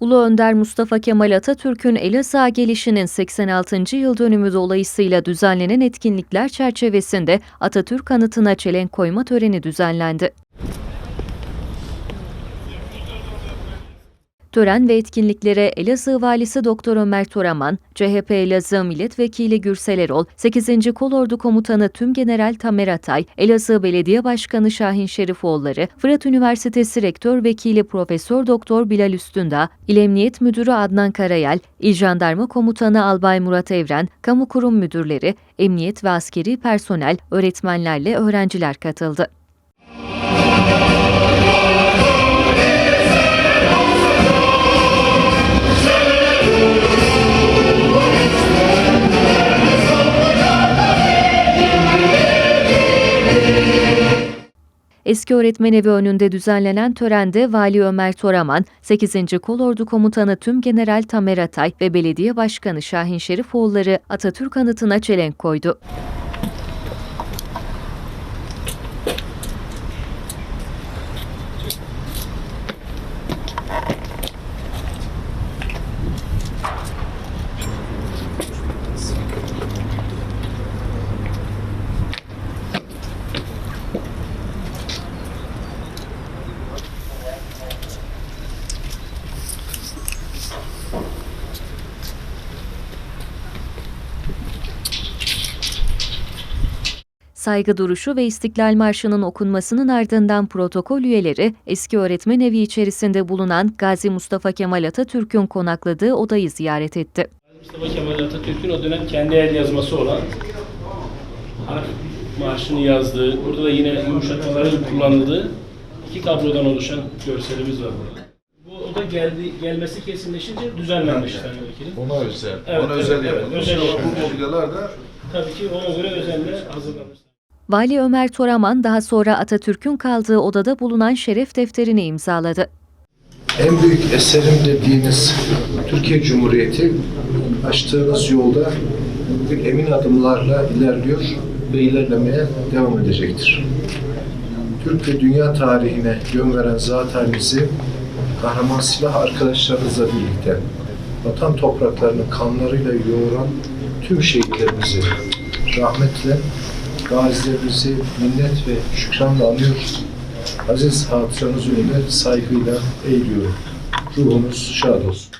Ulu Önder Mustafa Kemal Atatürk'ün Elazığ'a gelişinin 86. yıl dönümü dolayısıyla düzenlenen etkinlikler çerçevesinde Atatürk anıtına çelenk koyma töreni düzenlendi. Tören ve etkinliklere Elazığ Valisi Doktor Ömer Toraman, CHP Elazığ Milletvekili Gürsel Erol, 8. Kolordu Komutanı Tümgeneral Tamer Atay, Elazığ Belediye Başkanı Şahin Şerifoğulları, Fırat Üniversitesi Rektör Vekili Profesör Doktor Bilal Üstündağ, İl Emniyet Müdürü Adnan Karayel, İl Jandarma Komutanı Albay Murat Evren, kamu kurum müdürleri, emniyet ve askeri personel, öğretmenlerle öğrenciler katıldı. Eski öğretmen evi önünde düzenlenen törende Vali Ömer Toraman, 8. Kolordu Komutanı Tümgeneral Tamer Atay ve Belediye Başkanı Şahin Şerifoğulları Atatürk anıtına çelenk koydu. Saygı duruşu ve İstiklal Marşı'nın okunmasının ardından protokol üyeleri eski öğretmen evi içerisinde bulunan Gazi Mustafa Kemal Atatürk'ün konakladığı odayı ziyaret etti. Mustafa Kemal Atatürk'ün o dönem kendi el yazması olan harf marşını yazdığı, burada da yine yumuşatmaların kullanıldığı iki kablodan oluşan görselimiz var burada. Bu oda geldi, gelmesi kesinleşince düzenlenmiş Sayın Vekilim. Ona özel. Evet, ona evet, özel evet, yapılmış. özel Bu mobilyalar da Tabii ki ona göre özenle hazırlanmış. Vali Ömer Toraman daha sonra Atatürk'ün kaldığı odada bulunan şeref defterini imzaladı. En büyük eserim dediğiniz Türkiye Cumhuriyeti açtığınız yolda emin adımlarla ilerliyor ve ilerlemeye devam edecektir. Türk ve dünya tarihine yön veren zat kahraman silah arkadaşlarınızla birlikte vatan topraklarını kanlarıyla yoğuran tüm şehitlerimizi rahmetle, gazilerimizi minnet ve şükranla anıyor. Aziz hatıranız önünde saygıyla eğiliyorum. Ruhunuz şad olsun.